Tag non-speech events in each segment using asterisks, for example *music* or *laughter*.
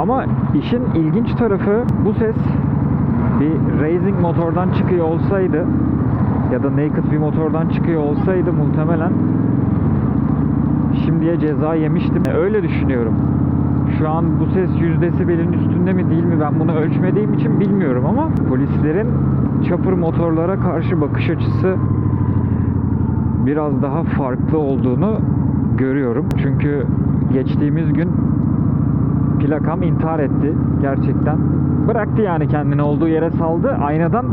Ama işin ilginç tarafı bu ses bir racing motordan çıkıyor olsaydı ya da naked bir motordan çıkıyor olsaydı muhtemelen şimdiye ceza yemiştim. Öyle düşünüyorum. Şu an bu ses 100 desibelin üstünde mi değil mi ben bunu ölçmediğim için bilmiyorum ama polislerin chopper motorlara karşı bakış açısı biraz daha farklı olduğunu görüyorum. Çünkü geçtiğimiz gün plakam intihar etti gerçekten. Bıraktı yani kendini olduğu yere saldı. Aynadan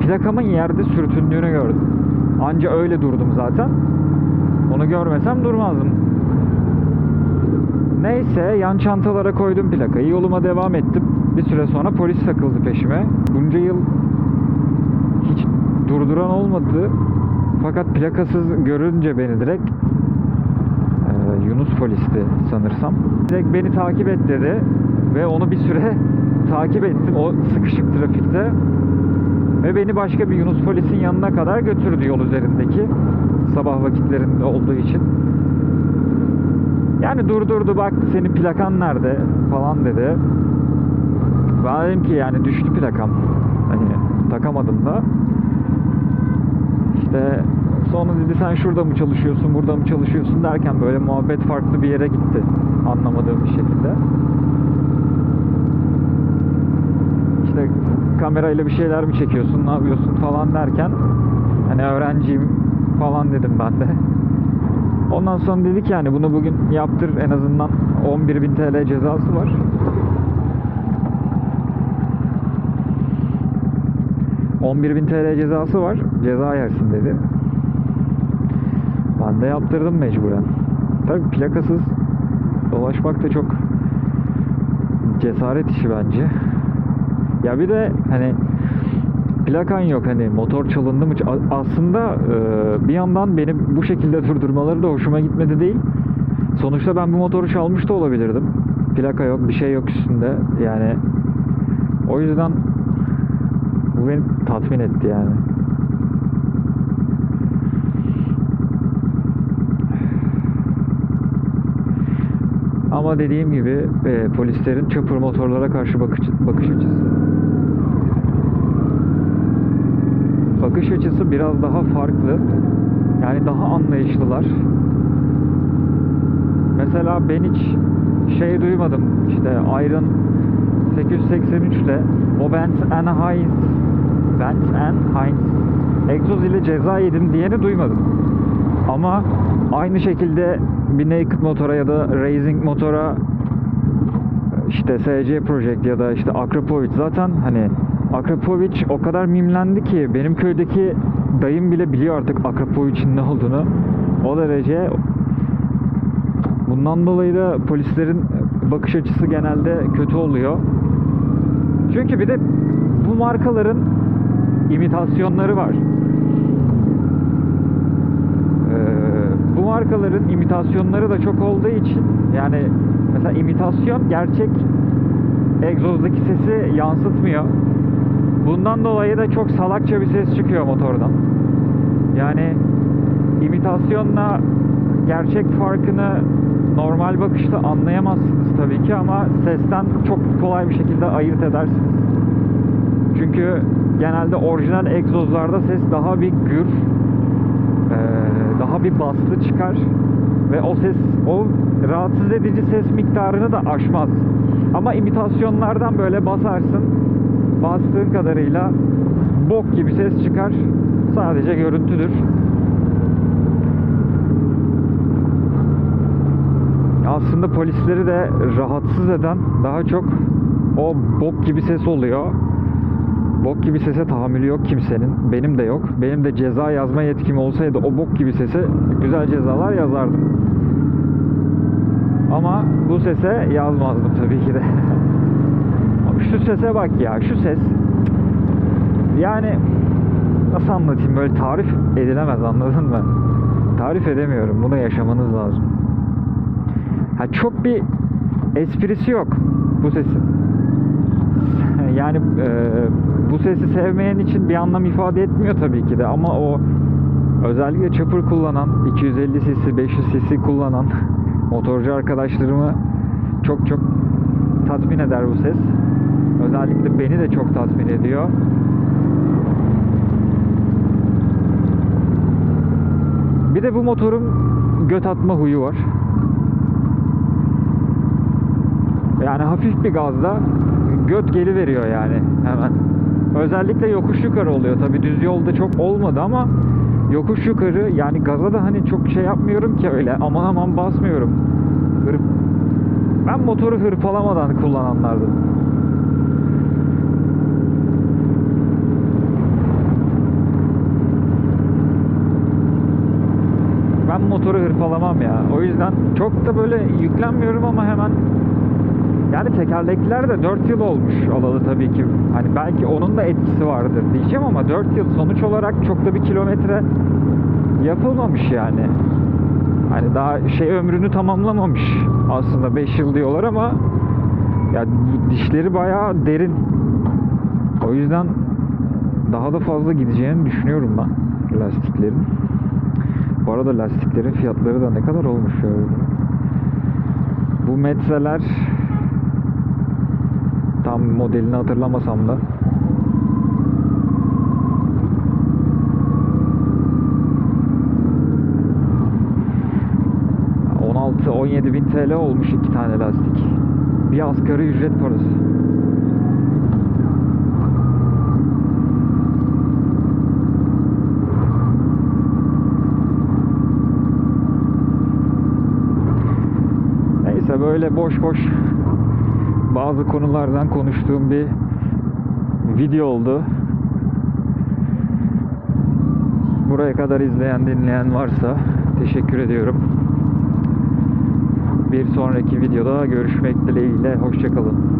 plakamın yerde sürtündüğünü gördüm. Anca öyle durdum zaten. Onu görmesem durmazdım. Neyse yan çantalara koydum plakayı. Yoluma devam ettim. Bir süre sonra polis takıldı peşime. Bunca yıl hiç durduran olmadı. Fakat plakasız görünce beni direkt Yunus polisti sanırsam. Direkt beni takip et dedi ve onu bir süre *laughs* takip ettim o sıkışık trafikte. Ve beni başka bir Yunus polisin yanına kadar götürdü yol üzerindeki sabah vakitlerinde olduğu için. Yani durdurdu bak senin plakan nerede falan dedi. Ben dedim ki yani düştü plakam. Hani takamadım da. İşte sonra dedi sen şurada mı çalışıyorsun, burada mı çalışıyorsun derken böyle muhabbet farklı bir yere gitti. Anlamadığım bir şekilde. İşte kamerayla bir şeyler mi çekiyorsun, ne yapıyorsun falan derken hani öğrenciyim falan dedim ben de. Ondan sonra dedik yani bunu bugün yaptır en azından 11.000 TL cezası var. ...11.000 TL cezası var. Ceza yersin dedi. Ben de yaptırdım mecburen. Tabii plakasız dolaşmak da çok cesaret işi bence. Ya bir de hani plakan yok hani motor çalındı mı? Aslında e, bir yandan beni bu şekilde durdurmaları da hoşuma gitmedi değil. Sonuçta ben bu motoru çalmış da olabilirdim. Plaka yok, bir şey yok üstünde. Yani o yüzden bu beni tatmin etti yani. Ama dediğim gibi e, polislerin çapır motorlara karşı bakış, bakış açısı. Bakış açısı biraz daha farklı. Yani daha anlayışlılar. Mesela ben hiç şey duymadım. İşte Iron 883 ile o Benz and Heinz Benz and Heinz egzoz ile ceza yedim diyeni duymadım. Ama aynı şekilde bir naked motora ya da racing motora işte SC Project ya da işte Akrapovic zaten hani Akrapovic o kadar mimlendi ki benim köydeki dayım bile biliyor artık Akrapovic'in ne olduğunu. O derece bundan dolayı da polislerin bakış açısı genelde kötü oluyor. Çünkü bir de bu markaların imitasyonları var. Ee, bu markaların imitasyonları da çok olduğu için yani mesela imitasyon gerçek egzozdaki sesi yansıtmıyor. Bundan dolayı da çok salakça bir ses çıkıyor motordan. Yani imitasyonla gerçek farkını normal bakışta anlayamazsınız tabii ki ama sesten çok kolay bir şekilde ayırt edersiniz. Çünkü genelde orijinal egzozlarda ses daha bir gür, daha bir baslı çıkar ve o ses o rahatsız edici ses miktarını da aşmaz. Ama imitasyonlardan böyle basarsın bastığın kadarıyla bok gibi ses çıkar. Sadece görüntüdür. Aslında polisleri de rahatsız eden daha çok o bok gibi ses oluyor. Bok gibi sese tahammülü yok kimsenin. Benim de yok. Benim de ceza yazma yetkim olsaydı o bok gibi sese güzel cezalar yazardım. Ama bu sese yazmazdım tabii ki de. *laughs* Şu sese bak ya, şu ses. Yani nasıl anlatayım böyle tarif edilemez anladın mı? Tarif edemiyorum. Bunu yaşamanız lazım. Ha çok bir esprisi yok bu sesin. *laughs* Yani e, bu sesi sevmeyen için bir anlam ifade etmiyor tabii ki de ama o özellikle chopper kullanan 250 cc 500 cc kullanan *laughs* motorcu arkadaşlarımı çok çok tatmin eder bu ses. Özellikle beni de çok tatmin ediyor. Bir de bu motorun göt atma huyu var. Yani hafif bir gazda göt geli veriyor yani hemen. Özellikle yokuş yukarı oluyor. Tabi düz yolda çok olmadı ama yokuş yukarı yani gaza da hani çok şey yapmıyorum ki öyle. Aman aman basmıyorum. Ben motoru hırpalamadan kullananlardım. Ben motoru hırpalamam ya. O yüzden çok da böyle yüklenmiyorum ama hemen yani tekerlekler de 4 yıl olmuş olalı tabii ki. Hani belki onun da etkisi vardır diyeceğim ama 4 yıl sonuç olarak çok da bir kilometre yapılmamış yani. Hani daha şey ömrünü tamamlamamış aslında 5 yıl diyorlar ama ya dişleri bayağı derin. O yüzden daha da fazla gideceğini düşünüyorum ben lastiklerin. Bu arada lastiklerin fiyatları da ne kadar olmuş ya. Bu metreler tam modelini hatırlamasam da ...16-17 bin TL olmuş iki tane lastik. Bir asgari ücret parası. Neyse böyle boş boş bazı konulardan konuştuğum bir video oldu. Buraya kadar izleyen dinleyen varsa teşekkür ediyorum. Bir sonraki videoda görüşmek dileğiyle hoşçakalın.